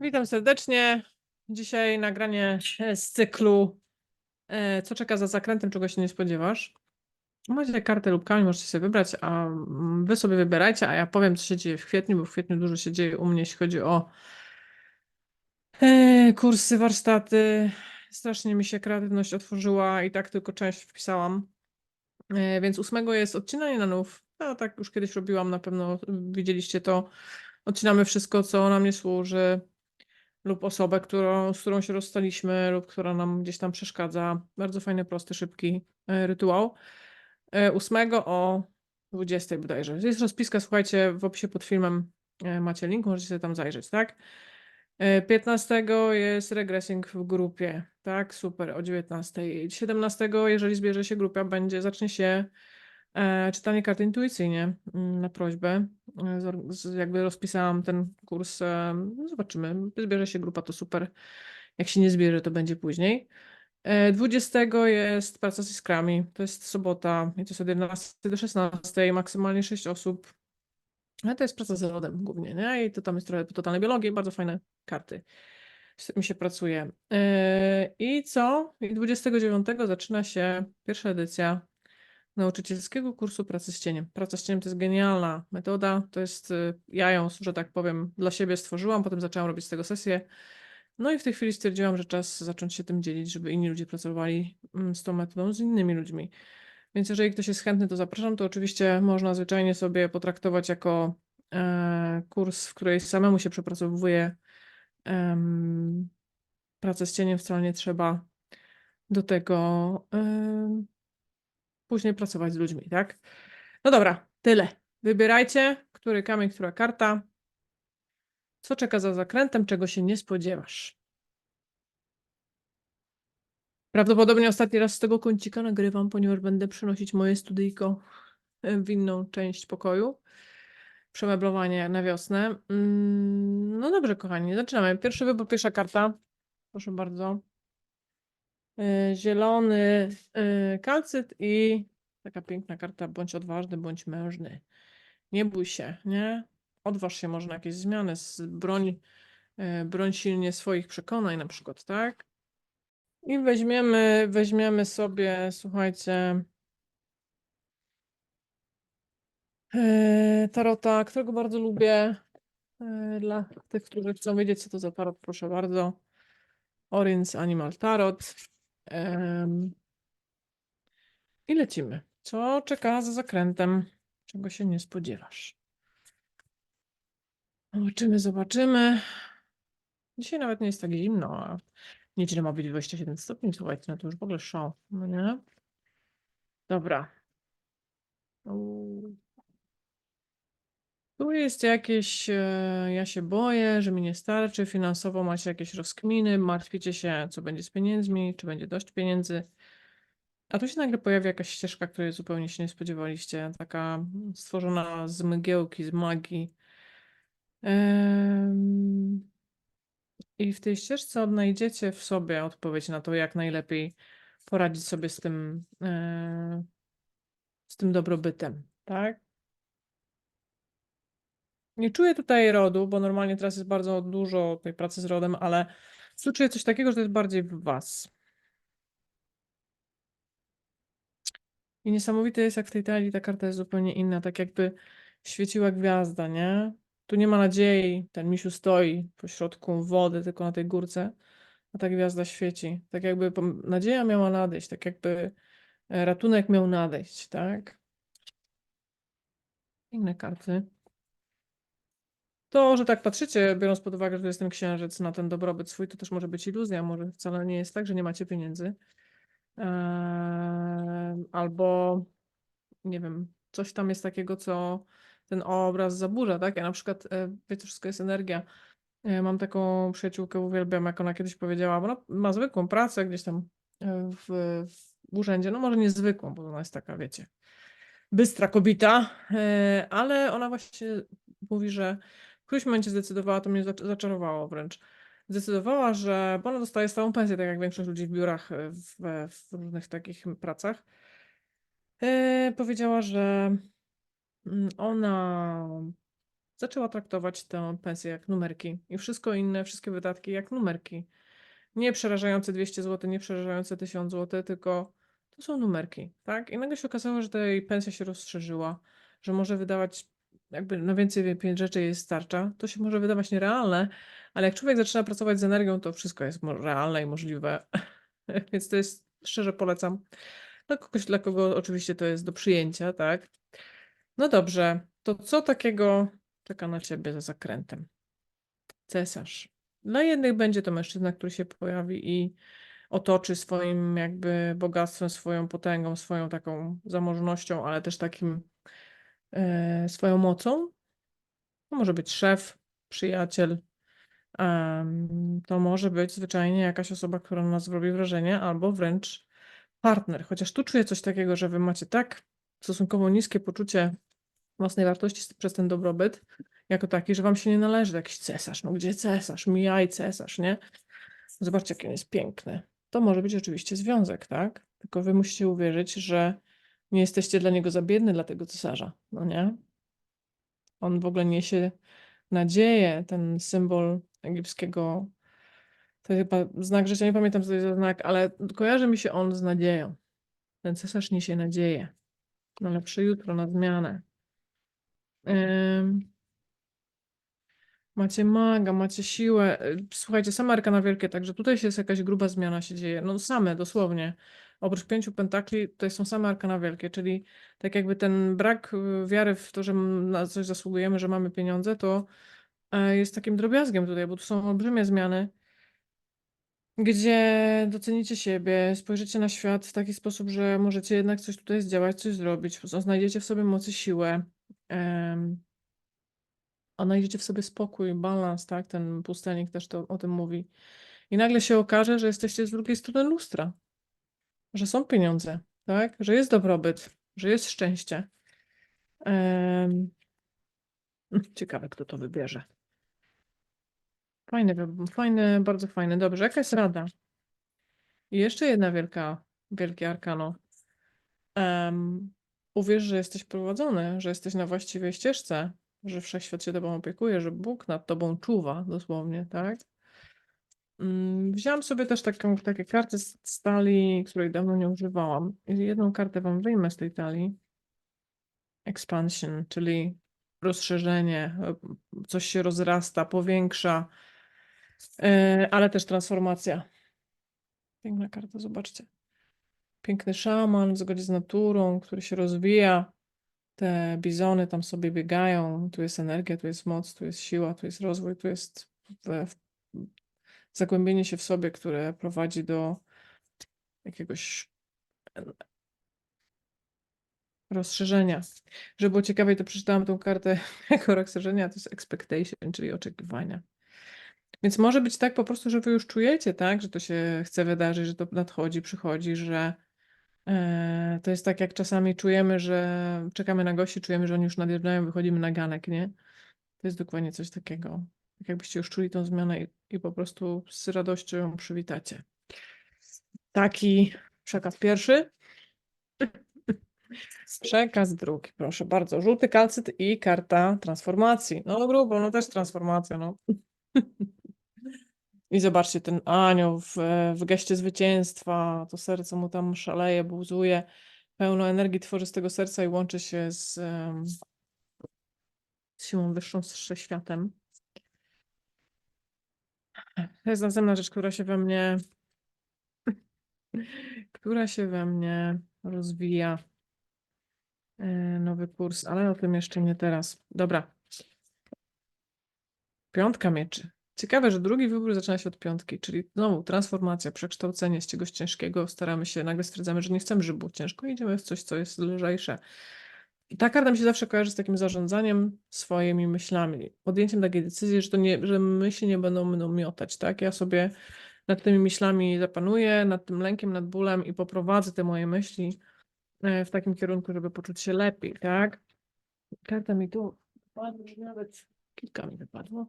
Witam serdecznie. Dzisiaj nagranie z cyklu e, Co czeka za zakrętem, czego się nie spodziewasz. Macie kartę lub kamień, możecie sobie wybrać, a mm, wy sobie wybierajcie, a ja powiem, co się dzieje w kwietniu, bo w kwietniu dużo się dzieje u mnie, jeśli chodzi o e, kursy, warsztaty. Strasznie mi się kreatywność otworzyła i tak tylko część wpisałam. E, Więc ósmego jest odcinanie na nów. No tak już kiedyś robiłam, na pewno widzieliście to. Odcinamy wszystko, co nam nie służy, lub osobę, którą, z którą się rozstaliśmy, lub która nam gdzieś tam przeszkadza. Bardzo fajny, prosty, szybki e, rytuał. E, Ósmego o 20 bodajże. Jest rozpiska, słuchajcie, w opisie pod filmem e, macie link, możecie sobie tam zajrzeć, tak? E, 15 jest regressing w grupie, tak? Super, o 19. 17, jeżeli zbierze się grupa, będzie, zacznie się e, czytanie karty intuicyjnie mm, na prośbę. E, Jakby rozpisałam ten kurs, e, no zobaczymy. Zbierze się grupa, to super. Jak się nie zbierze, to będzie później. E, 20 jest praca z iskrami. To jest sobota i to jest od 11 do 16, maksymalnie 6 osób. Ale to jest praca z rodem głównie, nie? I to tam jest trochę totalnej biologii, bardzo fajne karty. Z tym się pracuje. I co? I 29 zaczyna się pierwsza edycja nauczycielskiego kursu pracy z cieniem. Praca z cieniem to jest genialna metoda. To jest, y, ja ją, że tak powiem, dla siebie stworzyłam, potem zaczęłam robić z tego sesję. No i w tej chwili stwierdziłam, że czas zacząć się tym dzielić, żeby inni ludzie pracowali mm, z tą metodą z innymi ludźmi. Więc jeżeli ktoś jest chętny, to zapraszam. To oczywiście można zwyczajnie sobie potraktować jako e, kurs, w której samemu się przepracowuje pracę z cieniem. Wcale nie trzeba do tego później pracować z ludźmi, tak? No dobra, tyle. Wybierajcie, który kamień, która karta. Co czeka za zakrętem, czego się nie spodziewasz. Prawdopodobnie ostatni raz z tego kącika nagrywam, ponieważ będę przenosić moje studyjko e, w inną część pokoju. Przemeblowanie na wiosnę. Mm, No dobrze, kochani, zaczynamy. Pierwszy wybór, pierwsza karta. Proszę bardzo. E, Zielony e, kalcyt i taka piękna karta, bądź odważny, bądź mężny. Nie bój się, nie? Odważ się może na jakieś zmiany, broń, e, broń silnie swoich przekonań na przykład, tak? I weźmiemy, weźmiemy sobie, słuchajcie, tarota, którego bardzo lubię. Dla tych, którzy chcą wiedzieć, co to za tarot, proszę bardzo. Orins Animal Tarot. Em, I lecimy. Co czeka za zakrętem? Czego się nie spodziewasz? Zobaczymy, zobaczymy. Dzisiaj nawet nie jest tak zimno, a ma być 27 stopni, słuchajcie, no to już w ogóle show, no nie? Dobra. Uuu. Tu jest jakieś, e, ja się boję, że mi nie starczy, finansowo macie jakieś rozkminy, martwicie się, co będzie z pieniędzmi, czy będzie dość pieniędzy. A tu się nagle pojawia jakaś ścieżka, której zupełnie się nie spodziewaliście, taka stworzona z mgiełki, z magii. I w tej ścieżce odnajdziecie w sobie odpowiedź na to, jak najlepiej poradzić sobie z tym, e, z tym dobrobytem, tak? Nie czuję tutaj rodu, bo normalnie teraz jest bardzo dużo tej pracy z rodem, ale czuję coś takiego, że to jest bardziej w was. I niesamowite jest, jak w tej talii ta karta jest zupełnie inna, tak jakby świeciła gwiazda, nie? Tu nie ma nadziei, ten misiu stoi pośrodku wody, tylko na tej górce, a ta gwiazda świeci. Tak jakby nadzieja miała nadejść, tak jakby e, ratunek miał nadejść, tak? Inne karty. To, że tak patrzycie, biorąc pod uwagę, że jest ten księżyc na ten dobrobyt swój, to też może być iluzja. Może wcale nie jest tak, że nie macie pieniędzy. Eee, albo nie wiem, coś tam jest takiego, co ten obraz zaburza, tak? Ja na przykład, e, wiecie, wszystko jest energia. E, Mam taką przyjaciółkę, uwielbiam, jak ona kiedyś powiedziała, ona ma zwykłą pracę gdzieś tam e, w, w urzędzie, no może nie zwykłą, bo ona jest taka, wiecie, bystra kobieta, e, ale ona właśnie mówi, że którymś momencie zdecydowała, to mnie zacz- zaczarowało wręcz, zdecydowała, że, bo ona dostaje stałą pensję, tak jak większość ludzi w biurach, e, w, w różnych takich pracach, e, powiedziała, że mm, ona zaczęła traktować tę pensję jak numerki i wszystko inne, wszystkie wydatki jak numerki. Nie przerażające 200 zł, nie przerażające 1000 zł, tylko to są numerki, tak? I nagle się okazało, że ta jej pensja się rozszerzyła, że może wydawać jakby na więcej pieniędzy rzeczy jej starcza. To się może wydawać nierealne, ale jak człowiek zaczyna pracować z energią, to wszystko jest realne i możliwe. Więc to jest, szczerze polecam. Dla kogoś, dla kogo oczywiście to jest do przyjęcia, tak? No dobrze, to co takiego czeka na ciebie za zakrętem? Cesarz. Dla jednych będzie to mężczyzna, który się pojawi i otoczy swoim jakby bogactwem, swoją potęgą, swoją taką zamożnością, ale też takim swoją mocą. To może być szef, przyjaciel. to może być zwyczajnie jakaś osoba, która na nas zrobi wrażenie, albo wręcz partner. Chociaż tu czuję coś takiego, że wy macie tak stosunkowo niskie poczucie własnej wartości przez ten dobrobyt, jako taki, że wam się nie należy jakiś cesarz. No gdzie cesarz? Mijaj cesarz, nie? Zobaczcie, jaki on jest piękny. To może być oczywiście związek, tak? Tylko wy musicie uwierzyć, że nie jesteście dla niego za biedny, dla tego cesarza, no nie? On w ogóle niesie nadzieję, ten symbol egipskiego. To chyba znak życia, nie pamiętam co to jest za znak, ale kojarzy mi się on z nadzieją. Ten cesarz niesie nadzieję na lepsze jutro, na zmianę. Ym, Macie maga, macie siłę. Słuchajcie, same arkana wielkie, także tutaj się jest jakaś gruba zmiana się dzieje. No same, dosłownie. Oprócz pięciu pentakli, tutaj są same arkana wielkie, czyli tak jakby ten brak y, wiary w to, że na coś zasługujemy, że mamy pieniądze, to e, jest takim drobiazgiem tutaj, bo tu są olbrzymie zmiany, gdzie docenicie siebie, spojrzycie na świat w taki sposób, że możecie jednak coś tutaj zdziałać, coś zrobić, znajdziecie w sobie mocy, siłę. a znajdziecie w sobie spokój, balans, tak? Ten pustelnik też to o tym mówi. I nagle się okaże, że jesteście z drugiej strony lustra, że są pieniądze, tak? Że jest dobrobyt, że jest szczęście. Em, Ciekawe, kto to wybierze. Wybór, fajny, bardzo fajny. Dobrze, jaka jest rada? I jeszcze jedna wielka, wielkie arkano. Em, uwierz, że jesteś prowadzony, że jesteś na właściwej ścieżce, że wszechświat się tobą opiekuje, że Bóg nad tobą czuwa, dosłownie, tak? Mm, Wzięłam sobie też taką, takie karty z z talii, której dawno nie używałam. Jedną kartę wam wyjmę z tej talii. Expansion, czyli rozszerzenie, e, coś się rozrasta, powiększa, e, ale też transformacja. Piękna karta, zobaczcie. Piękny szaman w zgodzie z naturą, który się rozwija. Te bizony tam sobie biegają. Tu jest energia, tu jest moc, tu jest siła, tu jest rozwój, tu jest zagłębienie się w sobie, które prowadzi do jakiegoś rozszerzenia. Żeby było ciekawiej, to przeczytałam tą kartę jako rozszerzenia, to jest expectation, czyli oczekiwania. Więc może być tak po prostu, że wy już czujecie, tak, że to się chce wydarzyć, że to nadchodzi, przychodzi, że e, to jest tak, jak czasami czujemy, że czekamy na gości, czujemy, że oni już nadjeżdżają, wychodzimy na ganek, nie? To jest dokładnie coś takiego. Tak jakbyście już czuli tą zmianę i, i po prostu z radością ją przywitacie. Taki przekaz pierwszy. Przekaz drugi, proszę bardzo. Żółty kalcyt i karta transformacji. No grubo, no też transformacja, no. I zobaczcie, ten anioł w, w geście zwycięstwa, to serce mu tam szaleje, buzuje, pełno energii tworzy z tego serca i łączy się z, z siłą wyższą, z wszechświatem. To jest następna rzecz, która się we mnie, która się we mnie rozwija. E, Nowy kurs, ale o tym jeszcze nie teraz. Dobra. Piątka mieczy. Ciekawe, że drugi wybór zaczyna się od piątki, czyli znowu transformacja, przekształcenie z czegoś ciężkiego. Staramy się, nagle stwierdzamy, że nie chcemy, żeby było ciężko, idziemy w coś, co jest lżejsze. I ta karta mi się zawsze kojarzy z takim zarządzaniem swoimi myślami, podjęciem takiej decyzji, że to nie, że myśli nie będą mną miotać, tak? Ja sobie nad tymi myślami zapanuję, nad tym lękiem, nad bólem i poprowadzę te moje myśli e, w takim kierunku, żeby poczuć się lepiej, tak? Karta mi tu wypadła, nawet kilka mi wypadło.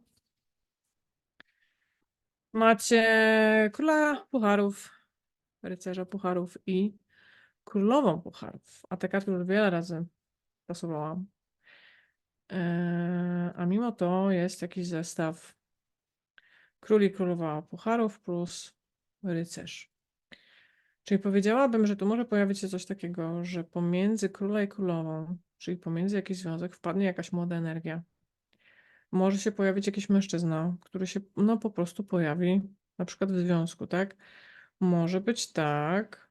Macie króla pucharów, rycerza pucharów i królową pucharów. A te karty już wiele razy stosowałam. E, a mimo to jest jakiś zestaw król i królowa pucharów plus rycerz. Czyli powiedziałabym, że tu może pojawić się coś takiego, że pomiędzy króla i królową, czyli pomiędzy jakiś związek, wpadnie jakaś młoda energia. Może się pojawić jakiś mężczyzna, który się no po prostu pojawi, na przykład w związku, tak? Może być tak.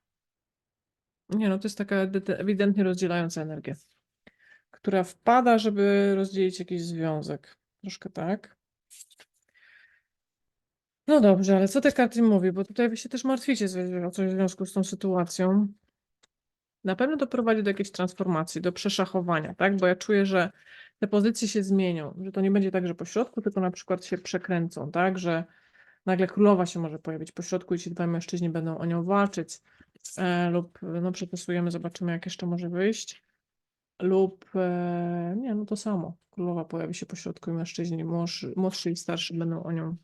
Nie, no to jest taka ewide- ewidentnie rozdzielająca energia, która wpada, żeby rozdzielić jakiś związek. Troszkę tak. No dobrze, ale co te karty mówią? Bo tutaj wy się też martwicie o coś w związku z tą sytuacją. Na pewno to prowadzi do jakiejś transformacji, do przeszachowania, tak? Bo ja czuję, że te pozycje się zmienią, że to nie będzie tak, że po środku, tylko na przykład się przekręcą, tak? Że nagle królowa się może pojawić po środku i ci dwaj mężczyźni będą o nią walczyć. E, lub no przetestujemy, zobaczymy, jak jeszcze może wyjść. Lub e, nie, no to samo. Królowa pojawi się po środku i mężczyźni młodszy, młodszy i starszy będą o nią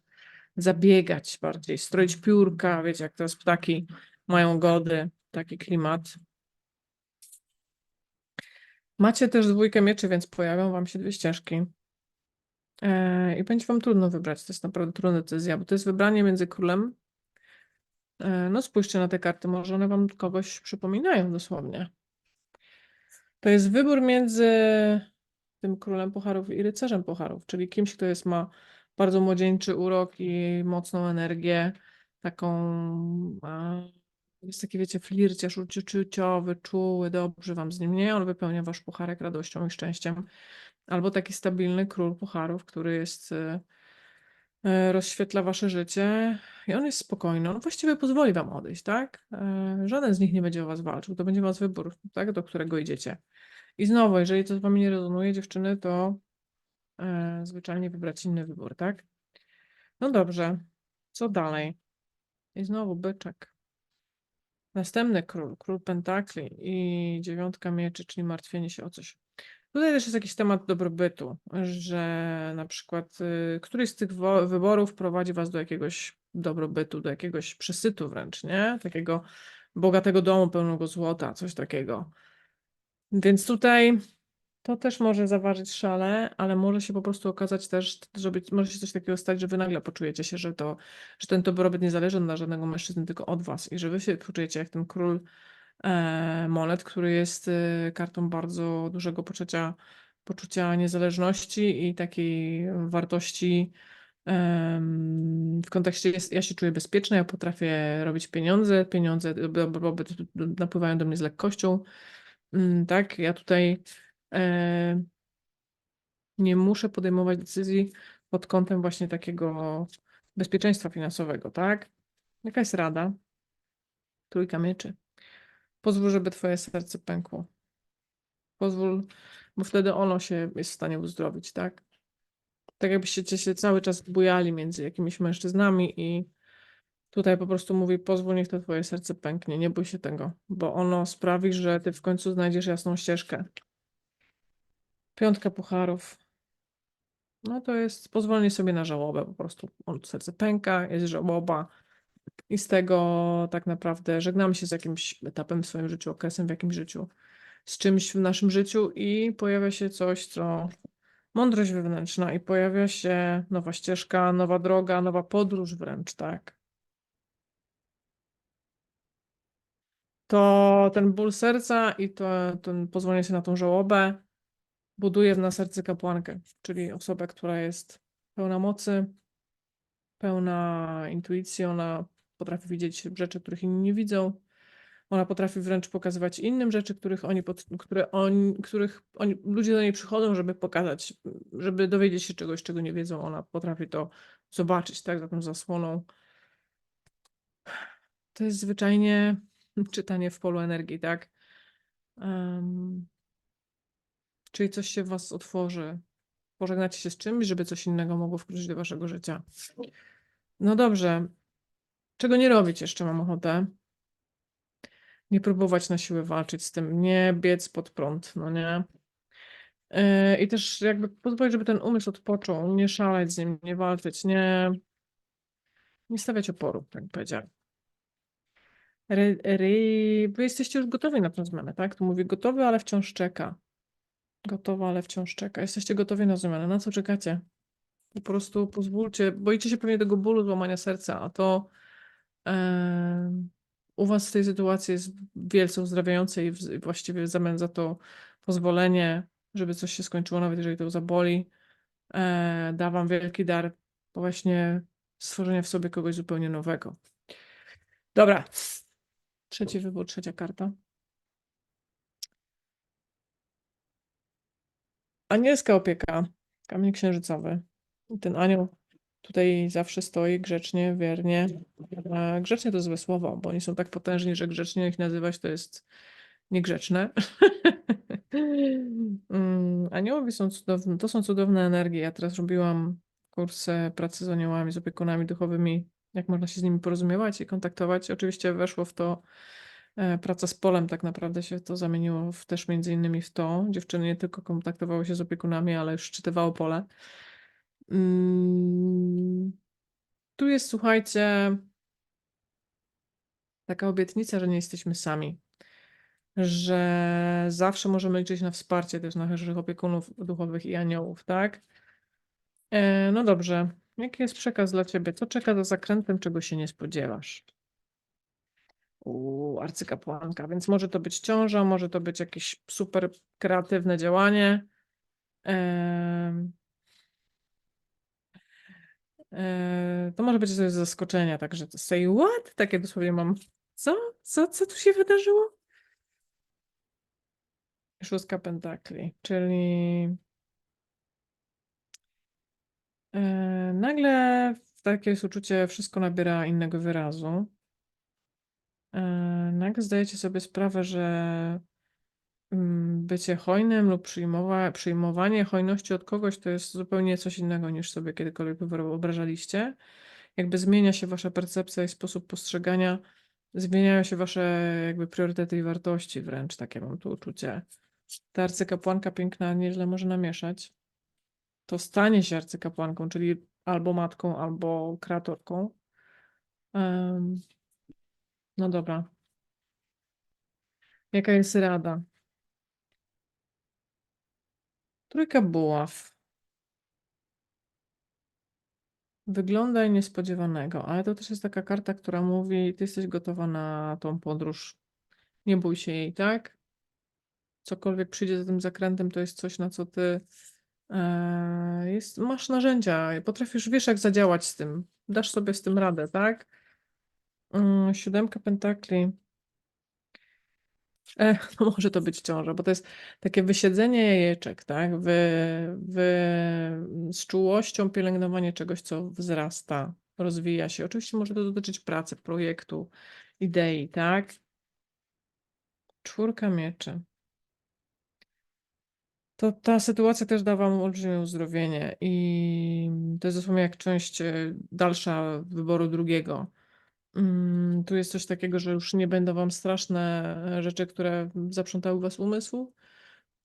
zabiegać bardziej, stroić piórka, wiecie, jak teraz ptaki mają gody, taki klimat. Macie też dwójkę mieczy, więc pojawią wam się dwie ścieżki. E, I będzie wam trudno wybrać. To jest naprawdę trudna decyzja, bo to jest wybranie między królem. E, no spójrzcie na te karty, może one wam kogoś przypominają dosłownie. To jest wybór między tym królem pucharów i rycerzem pucharów, czyli kimś, kto jest, ma bardzo młodzieńczy urok i mocną energię, taką, jest taki, wiecie, flirciarz uczuciowy, czuły, dobrze wam z nim, nie? On wypełnia wasz pucharek radością i szczęściem. Albo taki stabilny król pucharów, który jest, e, rozświetla wasze życie i on jest spokojny. On właściwie pozwoli wam odejść, tak? E, Żaden z nich nie będzie o was walczył. To będzie was wybór, tak? Do którego idziecie. I znowu, jeżeli to z wami nie rezonuje, dziewczyny, to e, zwyczajnie wybrać inny wybór, tak? No dobrze. Co dalej? I znowu byczek. Następny król, król pentakli i dziewiątka mieczy, czyli martwienie się o coś. Tutaj też jest jakiś temat dobrobytu, że na przykład y, któryś z tych wyborów prowadzi was do jakiegoś dobrobytu, do jakiegoś przesytu wręcz, nie? Takiego bogatego domu pełnego złota, coś takiego. Więc tutaj to też może zaważyć szale, ale może się po prostu okazać też, że może się coś takiego stać, że wy nagle poczujecie się, że to, że ten dobrobyt nie zależy od żadnego mężczyzny, tylko od was i że wy się poczujecie jak ten król e, monet, który jest e, kartą bardzo dużego poczucia, poczucia niezależności i takiej wartości w kontekście jest, ja się czuję bezpieczna, ja potrafię robić pieniądze, pieniądze dobrobyt napływają do mnie z lekkością, Mm, tak, ja tutaj e, nie muszę podejmować decyzji pod kątem właśnie takiego bezpieczeństwa finansowego, tak? Jaka jest rada? Trójka mieczy. Pozwól, żeby twoje serce pękło. Pozwól, bo wtedy ono się jest w stanie uzdrowić, tak? Tak jakbyście się cały czas bujali między jakimiś mężczyznami i tutaj po prostu mówi, pozwól, niech to twoje serce pęknie, nie bój się tego, bo ono sprawi, że ty w końcu znajdziesz jasną ścieżkę. Piątka pucharów. No to jest pozwolenie sobie na żałobę, po prostu on serce pęka, jest żałoba i z tego tak naprawdę żegnamy się z jakimś etapem w swoim życiu, okresem w jakimś życiu, z czymś w naszym życiu i pojawia się coś, co mądrość wewnętrzna i pojawia się nowa ścieżka, nowa droga, nowa podróż wręcz, tak. To ten ból serca i to ten pozwolenie sobie na tą żałobę buduje na serce kapłankę, czyli osobę, która jest pełna mocy, pełna intuicji, ona potrafi widzieć rzeczy, których inni nie widzą. Ona potrafi wręcz pokazywać innym rzeczy, których oni, które oni, których oni, ludzie do niej przychodzą, żeby pokazać, żeby dowiedzieć się czegoś, czego nie wiedzą. Ona potrafi to zobaczyć, tak, za tą zasłoną. To jest zwyczajnie czytanie w polu energii, tak? Em, czyli coś się w was otworzy. Pożegnacie się z czymś, żeby coś innego mogło wkroczyć do waszego życia. No dobrze. Czego nie robić jeszcze mam ochotę? Nie próbować na siłę walczyć z tym, nie biec pod prąd, no nie? Yy, I też jakby pozwolić, żeby ten umysł odpoczął, nie szaleć z nim, nie walczyć, nie, nie stawiać oporu, tak bym powiedziała. Ry, ry, wy jesteście już gotowi na tę zmianę, tak? Tu mówię gotowy, ale wciąż czeka. Gotowa, ale wciąż czeka. Jesteście gotowi na zmianę. Na co czekacie? Po prostu pozwólcie. Boicie się pewnie tego bólu, złamania serca, a to u was w tej sytuacji jest wielce uzdrawiające i właściwie w zamian za to pozwolenie, żeby coś się skończyło, nawet jeżeli to zaboli, e, da wam wielki dar właśnie stworzenia w sobie kogoś zupełnie nowego. Dobra. Trzeci wybór, trzecia karta. Anielska opieka, kamień księżycowy. Ten anioł tutaj zawsze stoi grzecznie, wiernie. Grzecznie to złe słowo, bo oni są tak potężni, że grzecznie ich nazywać to jest niegrzeczne. Mm, Aniołowie są cudowne, to są cudowne energie. Ja teraz robiłam kurs e, pracy z aniołami, z opiekunami duchowymi, jak można się z nimi porozumiewać i kontaktować. Oczywiście weszło w to e, praca z polem, tak naprawdę się to zamieniło w, też między innymi w to. Dziewczyny nie tylko kontaktowały się z opiekunami, ale już szczytywało pole. Mm, Tu jest, słuchajcie, taka obietnica, że nie jesteśmy sami. Że zawsze możemy liczyć na wsparcie też naszych opiekunów duchowych i aniołów, tak? E, no dobrze. Jaki jest przekaz dla ciebie? Co czeka za zakrętem, czego się nie spodziewasz? U arcykapłanka, więc może to być ciąża, może to być jakieś super kreatywne działanie. E, to może być coś zaskoczenia, także say what? Takie dosłownie mam. Co? Co, co tu się wydarzyło? Szóstka pentakli, czyli e, nagle takie jest uczucie, wszystko nabiera innego wyrazu. E, nagle zdajecie sobie sprawę, że mm, bycie hojnym lub przyjmowa przyjmowanie hojności od kogoś to jest zupełnie coś innego niż sobie kiedykolwiek wyobrażaliście. Jakby zmienia się wasza percepcja i sposób postrzegania, zmieniają się wasze jakby priorytety i wartości wręcz, takie mam tu uczucie. Ta arcykapłanka piękna nieźle może namieszać. To stanie się arcykapłanką, czyli albo matką, albo kreatorką. No dobra. Jaka jest rada? Trójka buław. Wyglądaj niespodziewanego, ale to też jest taka karta, która mówi, ty jesteś gotowa na tą podróż. Nie bój się jej, tak? Cokolwiek przyjdzie za tym zakrętem, to jest coś, na co ty e, jest, masz narzędzia, potrafisz, wiesz jak zadziałać z tym. Dasz sobie z tym radę, tak? Mm, siódemka pentakli. E, no może to być ciąża, bo to jest takie wysiedzenie jajeczek, tak? Wy, wy, z czułością pielęgnowanie czegoś, co wzrasta, rozwija się. Oczywiście może to dotyczyć pracy, projektu, idei, tak? Czwórka mieczy. To ta sytuacja też da wam olbrzymie uzdrowienie i to jest dosłownie jak część e, dalsza wyboru drugiego. Mm, Tu jest coś takiego, że już nie będą wam straszne e, rzeczy, które zaprzątały was umysł.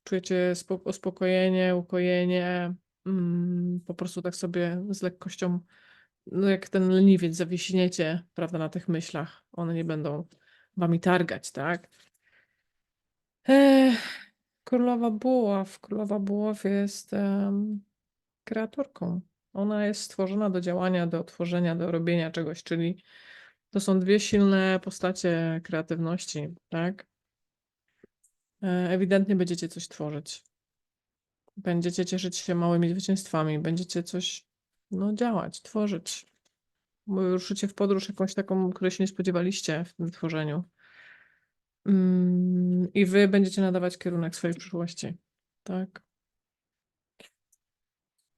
Czujecie spo- uspokojenie, ukojenie, mm, po prostu tak sobie z lekkością, no jak ten leniwiec zawiśniecie, prawda, na tych myślach. One nie będą wami targać, tak? Ech, Królowa Buław. Królowa Buław jest em, kreatorką. Ona jest stworzona do działania, do tworzenia, do robienia czegoś, czyli to są dwie silne postacie kreatywności, tak? E, Ewidentnie będziecie coś tworzyć. Będziecie cieszyć się małymi zwycięstwami, będziecie coś no, działać, tworzyć. Ruszycie w podróż jakąś taką, której się nie spodziewaliście w tym tworzeniu. Mm, I wy będziecie nadawać kierunek swojej przyszłości. Tak.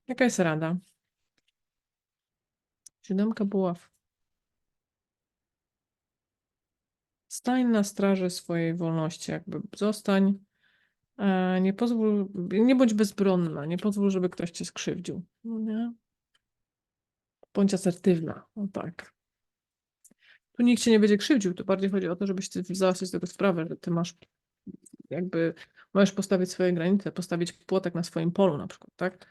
Jaka jest rada? Siódemka buław. Stań na straży swojej wolności, jakby zostań. e, Nie pozwól, nie bądź bezbronna, nie pozwól, żeby ktoś cię skrzywdził. No nie? Bądź asertywna. No tak. Tu nikt cię nie będzie krzywdził, to bardziej chodzi o to, żebyś ty zdała sobie z tego sprawę, że ty masz jakby, możesz postawić swoje granice, postawić płotek na swoim polu na przykład, tak?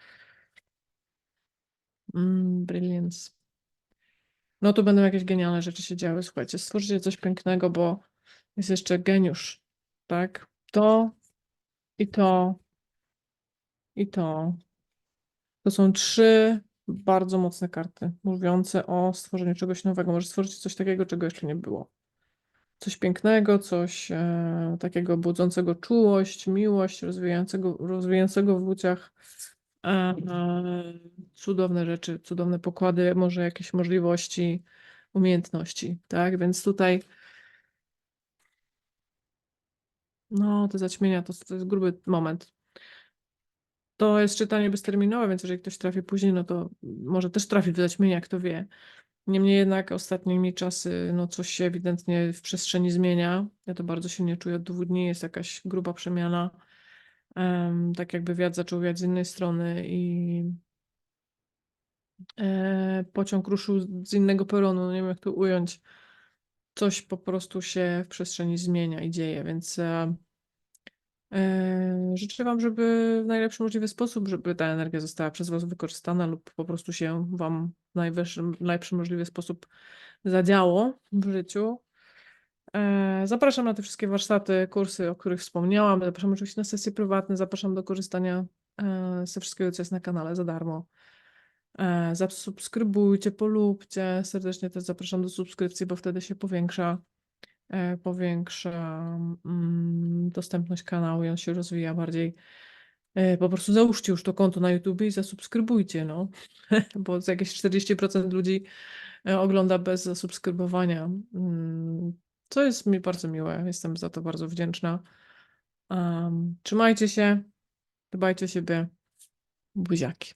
Mm, brilliance. No tu będą jakieś genialne rzeczy się działy, słuchajcie, stworzycie coś pięknego, bo jest jeszcze geniusz, tak? To i to i to. To są trzy bardzo mocne karty, mówiące o stworzeniu czegoś nowego. Może stworzyć coś takiego, czego jeszcze nie było. Coś pięknego, coś e, takiego budzącego czułość, miłość, rozwijającego, rozwijającego w ludziach cudowne rzeczy, cudowne pokłady, może jakieś możliwości, umiejętności, tak? Więc tutaj no, te zaćmienia to, to jest gruby moment. To jest czytanie bezterminowe, więc jeżeli ktoś trafi później, no to może też trafi w zaćmienia, kto wie. Niemniej jednak ostatnimi czasy, no coś się ewidentnie w przestrzeni zmienia. Ja to bardzo silnie czuję od dwóch dni, jest jakaś gruba przemiana. Tak jakby wiatr zaczął wiać z innej strony i e, pociąg ruszył z innego peronu, no nie wiem jak to ująć. Coś po prostu się w przestrzeni zmienia i dzieje, więc e, e, życzę Wam, żeby w najlepszy możliwy sposób, żeby ta energia została przez Was wykorzystana lub po prostu się Wam w najlepszy możliwy sposób zadziało w życiu. Zapraszam na te wszystkie warsztaty, kursy, o których wspomniałam. Zapraszam oczywiście na sesje prywatne. Zapraszam do korzystania e, ze wszystkiego, co jest na kanale za darmo. E, Zasubskrybujcie, polubcie. Serdecznie też zapraszam do subskrypcji, bo wtedy się powiększa, e, powiększa mm, dostępność kanału i on się rozwija bardziej. Po prostu załóżcie już to konto na YouTube i zasubskrybujcie, no. Bo jakieś 40% ludzi ogląda bez zasubskrybowania. Co jest mi bardzo miłe. Jestem za to bardzo wdzięczna. Um, trzymajcie się, dbajcie o siebie. Buziaki.